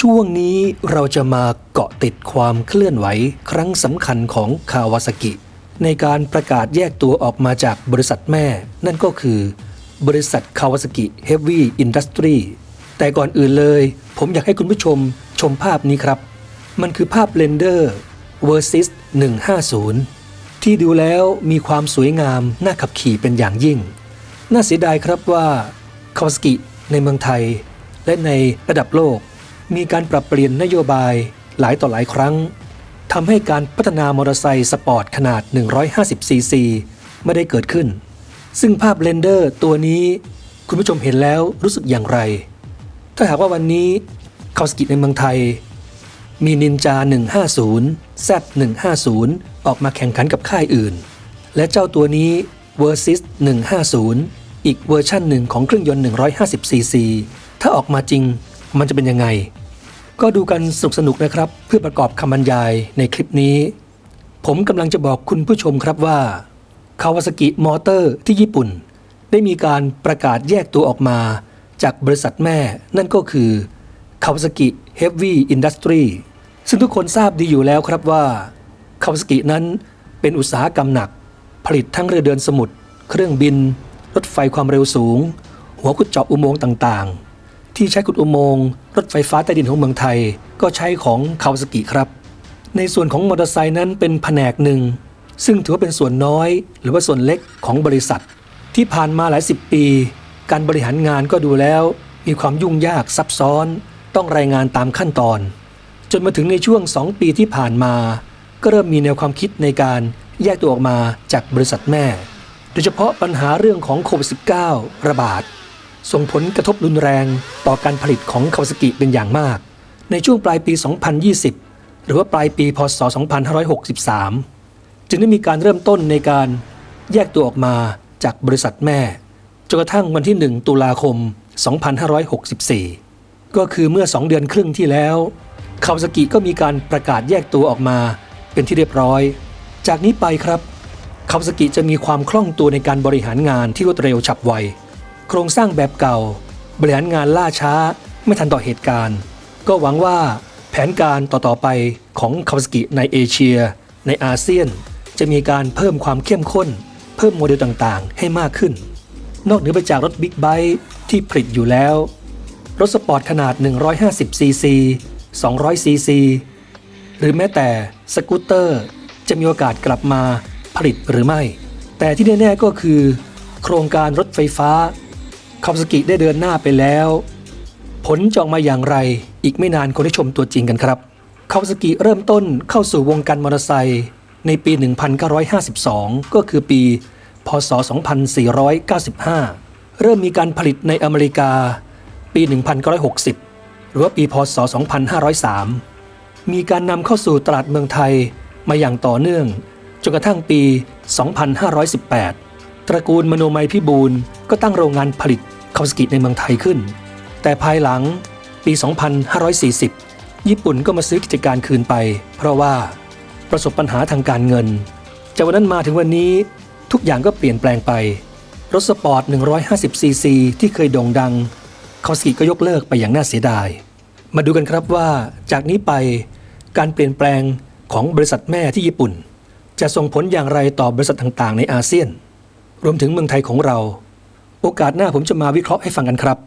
ช่วงนี้เราจะมาเกาะติดความเคลื่อนไหวครั้งสำคัญของคาวาซากิ ในการประกาศแยกตัวออกมาจากบริษัทแม่ นั่นก็คือบริษัทคาวาซากิเฮฟวี่อินดัสทรีแต่ก่อนอื่นเลย ผมอยากให้คุณผู้ชมชมภาพนี้ครับ มันคือภาพเ e นเดอร์ Versys 150 ที่ดูแล้วมีความสวยงามน่าขับขี่เป็นอย่างยิ่ง น่าเสียดายครับว่าคาวาซากิในเมืองไทย และในระดับโลก มีการปรับเปลี่ยนนโยบายหลายต่อหลายครั้งทำให้การพัฒนามอเตอร์ไซค์สปอร์ตขนาด 150 ซีซีไม่ได้เกิดขึ้น ซึ่งภาพเ e นเดอร์ตัวนี้คุณผู้ชมเห็นแล้วรู้สึกอย่างไร ถ้าหากว่าวันนี้คาวาซากิในเมืองไทย มีนินจา 150 Z 150ออกมาแข่งขันกับค่ายอื่น และเจ้าตัวนี้ Versys 150 อีกเวอร์ชั่นหนึ่งของเครื่องยนต์ 150 ซีซีถ้าออกมาจริง มันจะเป็นยังไง ก็ดูกันสนุกสนุกนะครับ เพื่อประกอบคำบรรยายในคลิปนี้ ผมกำลังจะบอกคุณผู้ชมครับว่าคาวาซากิมอเตอร์ที่ญี่ปุ่น ได้มีการประกาศแยกตัวออกมา จากบริษัทแม่นั่นก็คือ Kawasaki Heavy Industry ซึ่งทุกคนทราบดีอยู่แล้วครับว่า Kawasaki นั้นเป็นอุตสาหกรรมหนัก ผลิตทั้งเรือเดินสมุทรเครื่องบิน รถไฟความเร็วสูง หัวขุดเจาะอุโมงค์ต่างๆ ที่ใช้ขุดอุโมงค์รถไฟฟ้าใต้ดินของเมืองไทย ก็ใช้ของ Kawasaki ครับ ในส่วนของมอเตอร์ไซค์นั้นเป็นแผนกหนึ่ง ซึ่งถือว่าเป็นส่วนน้อย หรือว่าส่วนเล็กของบริษัท ที่ผ่านมาหลายสิบปี การบริหารงานก็ดูแล้ว มีความยุ่งยากซับซ้อน ต้องรายงานตามขั้นตอน จนมาถึงในช่วง 2 ปีที่ผ่านมา ก็เริ่มมีแนวความคิดในการแยกตัวออกมาจากบริษัทแม่ โดยเฉพาะปัญหาเรื่องของโควิด -19 ระบาด ส่งผลกระทบรุนแรงต่อการผลิตของคาวาซากิเป็นอย่างมาก ในช่วงปลายปี 2020 หรือว่าปลายปี พศ 2563 จึงได้มีการเริ่มต้นในการแยกตัวออกมาจากบริษัทแม่ จนกระทั่งวันที่ 1 ตุลาคม 2564 ก็คือเมื่อ 2 เดือนครึ่งที่แล้ว คาวาซากิก็มีการประกาศแยกตัวออกมาเป็นที่เรียบร้อย จากนี้ไปครับ คาวาซากิจะมีความคล่องตัวในการบริหารงานที่รวดเร็วฉับไว โครงสร้างแบบเก่า บริหารงานล่าช้าไม่ทันต่อเหตุการณ์ ก็หวังว่าแผนการต่อๆไปของคาวาซากิในเอเชีย ในอาเซียน จะมีการเพิ่มความเข้มข้น เพิ่มโมเดลต่างๆ ให้มากขึ้น นอกเหนือไปจากรถบิ๊กไบค์ที่ผลิตอยู่แล้ว รถสปอร์ตขนาด 150 ซีซี 200 ซีซี หรือแม้แต่สกูตเตอร์ จะมีโอกาสกลับมาผลิตหรือไม่ แต่ที่แน่ๆก็คือ โครงการรถไฟฟ้า คาวาซากิได้เดินหน้าไปแล้ว ผลจะออกมาอย่างไร อีกไม่นานคนได้ชมตัวจริงกันครับคาวาซากิเริ่มต้นเข้าสู่วงการมอเตอร์ไซค์ในปี 1952 ก็คือปี พศ 2495 เริ่มมีการผลิตในอเมริกา ปี 1960 หรือว่าปี พศ 2503 มีการนำเข้าสู่ตลาดเมืองไทยมาอย่างต่อเนื่องจนกระทั่งปี 2518 ตระกูลมโนมัยพิบูลก็ตั้งโรงงานผลิต คาวาซากิในเมืองไทยขึ้น แต่ภายหลังปี 2540 ญี่ปุ่นก็มาซื้อกิจการคืนไป เพราะว่าประสบปัญหาทางการเงิน จากวันนั้นมาถึงวันนี้ทุกอย่างก็เปลี่ยนแปลงไป รถสปอร์ต 150 ซีซีที่เคยโด่งดังคาวาซากิก็ยกเลิกไปอย่างน่าเสียดาย มาดูกันครับว่าจากนี้ไปการเปลี่ยนแปลงของบริษัทแม่ที่ญี่ปุ่น จะส่งผลอย่างไรต่อบริษัทต่างๆ ในอาเซียน รวมถึงเมืองไทยของเรา โอกาสหน้าผมจะมาวิเคราะห์ให้ฟังกันครับ